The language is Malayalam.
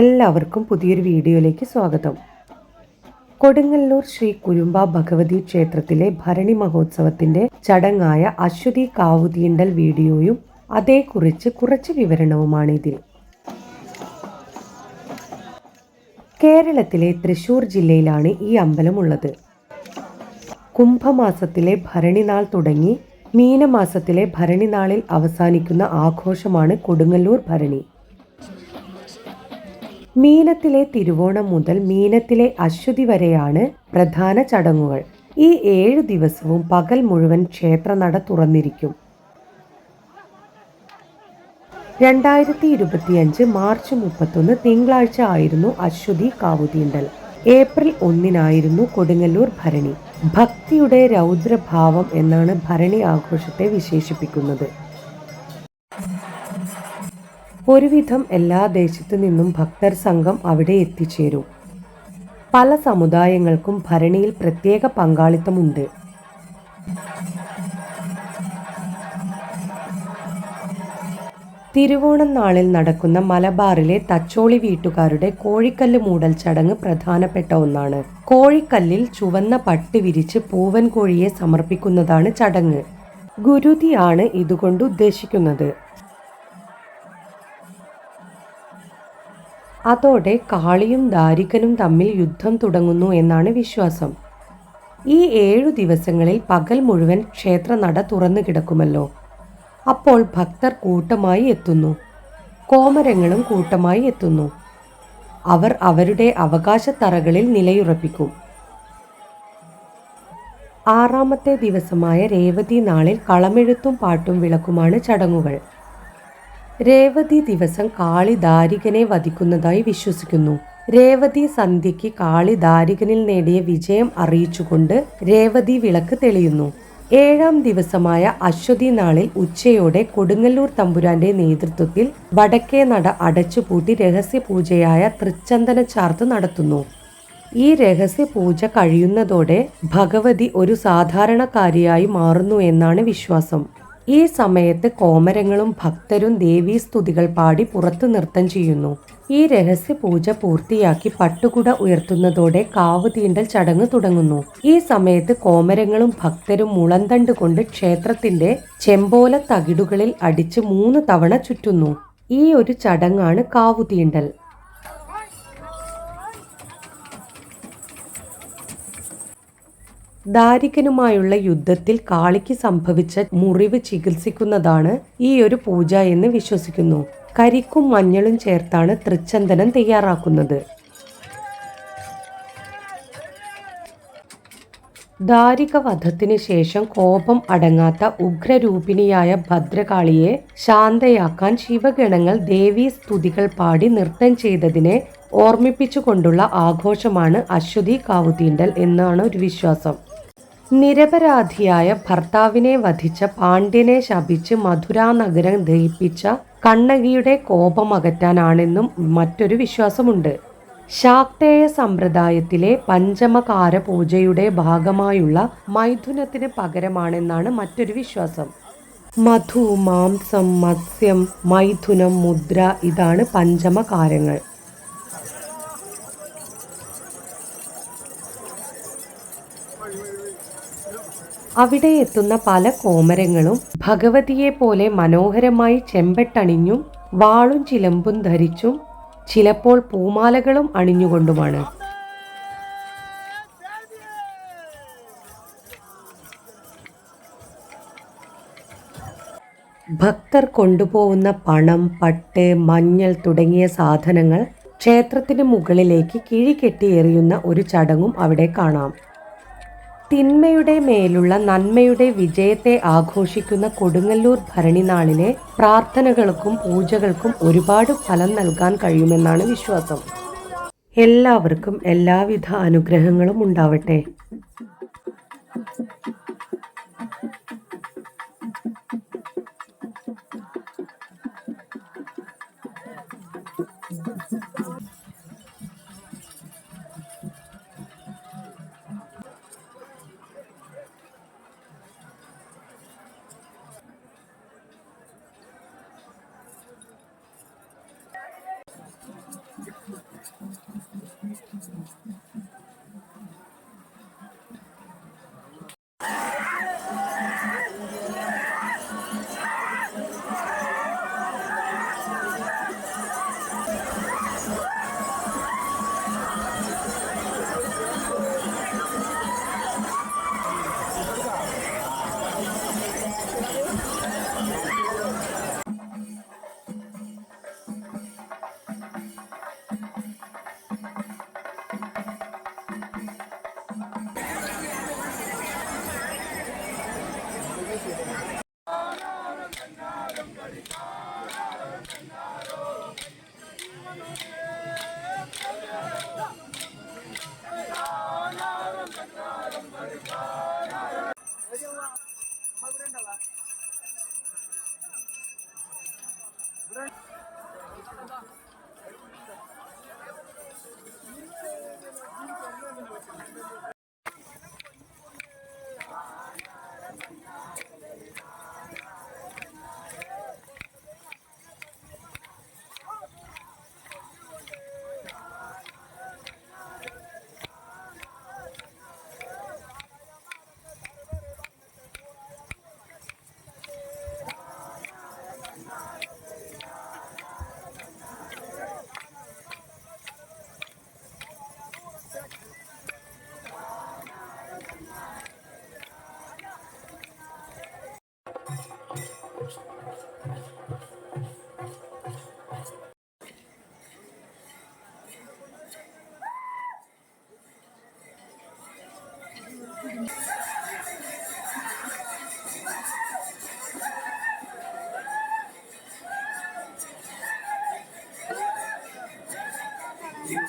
എല്ലാവർക്കും പുതിയൊരു വീഡിയോയിലേക്ക് സ്വാഗതം. കൊടുങ്ങല്ലൂർ ശ്രീ കുരുമ്പ ഭഗവതി ക്ഷേത്രത്തിലെ ഭരണി മഹോത്സവത്തിന്റെ ചടങ്ങായ അശ്വതി കാവുതീണ്ടൽ വീഡിയോയും അതേക്കുറിച്ച് കുറച്ച് വിവരണവുമാണ് ഇതിൽ കേരളത്തിലെ തൃശൂർ ജില്ലയിലാണ് ഈ അമ്പലമുള്ളത്. കുംഭമാസത്തിലെ ഭരണിനാൾ തുടങ്ങി മീനമാസത്തിലെ ഭരണിനാളിൽ അവസാനിക്കുന്ന ആഘോഷമാണ് കൊടുങ്ങല്ലൂർ ഭരണി. മീനത്തിലെ തിരുവോണം മുതൽ മീനത്തിലെ അശ്വതി വരെയാണ് പ്രധാന ചടങ്ങുകൾ. ഈ ഏഴ് ദിവസവും പകൽ മുഴുവൻ ക്ഷേത്രനട തുറന്നിരിക്കും. രണ്ടായിരത്തി ഇരുപത്തിയഞ്ച് മാർച്ച് മുപ്പത്തൊന്ന് തിങ്കളാഴ്ച ആയിരുന്നു അശ്വതി കാവുതീണ്ടൽ. ഏപ്രിൽ ഒന്നിനായിരുന്നു കൊടുങ്ങല്ലൂർ ഭരണി. ഭക്തിയുടെ രൗദ്രഭാവം എന്നാണ് ഭരണി ആഘോഷത്തെ വിശേഷിപ്പിക്കുന്നത്. ഒരുവിധം എല്ലാ ദേശത്തു നിന്നും ഭക്തർ സംഘം അവിടെ എത്തിച്ചേരും. പല സമുദായങ്ങൾക്കും ഭരണിയിൽ പ്രത്യേക പങ്കാളിത്തമുണ്ട്. തിരുവോണം നാളിൽ നടക്കുന്ന മലബാറിലെ തച്ചോളി വീട്ടുകാരുടെ കോഴിക്കല്ല് മൂടൽ ചടങ്ങ് പ്രധാനപ്പെട്ട ഒന്നാണ്. കോഴിക്കല്ലിൽ ചുവന്ന പട്ട് വിരിച്ച് പൂവൻ കോഴിയെ സമർപ്പിക്കുന്നതാണ് ചടങ്ങ്. ഗുരുതിയാണ് ഇതുകൊണ്ട് ഉദ്ദേശിക്കുന്നത്. അതോടെ കാളിയും ദാരികനും തമ്മിൽ യുദ്ധം തുടങ്ങുന്നു എന്നാണ് വിശ്വാസം. ഈ ഏഴു ദിവസങ്ങളിൽ പകൽ മുഴുവൻ ക്ഷേത്രനട തുറന്നു കിടക്കുമല്ലോ അപ്പോൾ ഭക്തർ കൂട്ടമായി എത്തുന്നു. കോമരങ്ങളും കൂട്ടമായി എത്തുന്നു. അവർ അവരുടെ അവകാശത്തറകളിൽ നിലയുറപ്പിക്കും. ആറാമത്തെ ദിവസമായ രേവതി നാളിൽ കളമെഴുത്തും പാട്ടും വിളക്കുമാണ് ചടങ്ങുകൾ. രേവതി ദിവസം കാളി ദാരികനെ വധിക്കുന്നതായി വിശ്വസിക്കുന്നു. രേവതി സന്ധ്യയ്ക്ക് കാളി ദാരികനിൽ നേടിയ വിജയം അറിയിച്ചുകൊണ്ട് രേവതി വിളക്ക് തെളിയുന്നു. ഏഴാം ദിവസമായ അശ്വതി നാളിൽ ഉച്ചയോടെ കൊടുങ്ങല്ലൂർ തമ്പുരാന്റെ നേതൃത്വത്തിൽ വടക്കേ നട അടച്ചുപൂട്ടി രഹസ്യ പൂജയായ തൃച്ചന്ദന ചാർത്ത് നടത്തുന്നു. ഈ രഹസ്യ പൂജ കഴിയുന്നതോടെ ഭഗവതി ഒരു സാധാരണക്കാരിയായി മാറുന്നു എന്നാണ് വിശ്വാസം. ഈ സമയത്ത് കോമരങ്ങളും ഭക്തരും ദേവീ സ്തുതികൾ പാടി പുറത്തു നൃത്തം ചെയ്യുന്നു. ഈ രഹസ്യ പൂജ പൂർത്തിയാക്കി പട്ടുകുട ഉയർത്തുന്നതോടെ കാവ് തീണ്ടൽ ചടങ്ങ് തുടങ്ങുന്നു. ഈ സമയത്ത് കോമരങ്ങളും ഭക്തരും മുളന്തണ്ട് കൊണ്ട് ക്ഷേത്രത്തിന്റെ ചെമ്പോല തകിടുകളിൽ അടിച്ച് മൂന്ന് തവണ ചുറ്റുന്നു. ഈ ഒരു ചടങ്ങാണ് കാവുതീണ്ടൽ ദാരികനുമായുള്ള യുദ്ധത്തിൽ കാളിക്ക് സംഭവിച്ച മുറിവ് ചികിത്സിക്കുന്നതാണ് ഈ ഒരു പൂജ എന്ന് വിശ്വസിക്കുന്നു. കരിക്കും മഞ്ഞളും ചേർത്താണ് തൃച്ചന്ദനം തയ്യാറാക്കുന്നത്. ദാരിക വധത്തിനു ശേഷം കോപം അടങ്ങാത്ത ഉഗ്രരൂപിണിയായ ഭദ്രകാളിയെ ശാന്തയാക്കാൻ ശിവഗണങ്ങൾ ദേവീ സ്തുതികൾ പാടി നൃത്തം ചെയ്തതിനെ ഓർമ്മിപ്പിച്ചുകൊണ്ടുള്ള ആഘോഷമാണ് അശ്വതി കാവുതീണ്ടൽ എന്നാണ് ഒരു വിശ്വാസം. നിരപരാധിയായ ഭർത്താവിനെ വധിച്ച പാണ്ഡ്യനെ ശപിച്ച് മധുരാനഗരം ദഹിപ്പിച്ച കണ്ണകിയുടെ കോപമകറ്റാനാണെന്നും മറ്റൊരു വിശ്വാസമുണ്ട്. ശാക്തേയ സമ്പ്രദായത്തിലെ പഞ്ചമകാര പൂജയുടെ ഭാഗമായുള്ള മൈഥുനത്തിന് പകരമാണെന്നാണ് മറ്റൊരു വിശ്വാസം. മധു മാംസം മത്സ്യം മൈഥുനം മുദ്ര ഇതാണ് പഞ്ചമകാരങ്ങൾ. അവിടെ എത്തുന്ന പല കോമരങ്ങളും ഭഗവതിയെ പോലെ മനോഹരമായി ചെമ്പട്ടണിഞ്ഞും വാളും ചിലമ്പും ധരിച്ചും ചിലപ്പോൾ പൂമാലകളും അണിഞ്ഞുകൊണ്ടുമാണ്. ഭക്തർ കൊണ്ടുപോകുന്ന പണം പട്ട് മഞ്ഞൾ തുടങ്ങിയ സാധനങ്ങൾ ക്ഷേത്രത്തിന് മുകളിലേക്ക് കിഴികെട്ടി എറിയുന്ന ഒരു ചടങ്ങും അവിടെ കാണാം. തിന്മയുടെ മേലുള്ള നന്മയുടെ വിജയത്തെ ആഘോഷിക്കുന്ന കൊടുങ്ങല്ലൂർ ഭരണിനാളിലെ പ്രാർത്ഥനകൾക്കും പൂജകൾക്കും ഒരുപാട് ഫലം നൽകാൻ കഴിയുമെന്നാണ് വിശ്വാസം. എല്ലാവർക്കും എല്ലാവിധ അനുഗ്രഹങ്ങളും ഉണ്ടാവട്ടെ. よろしくお願いします。দিন।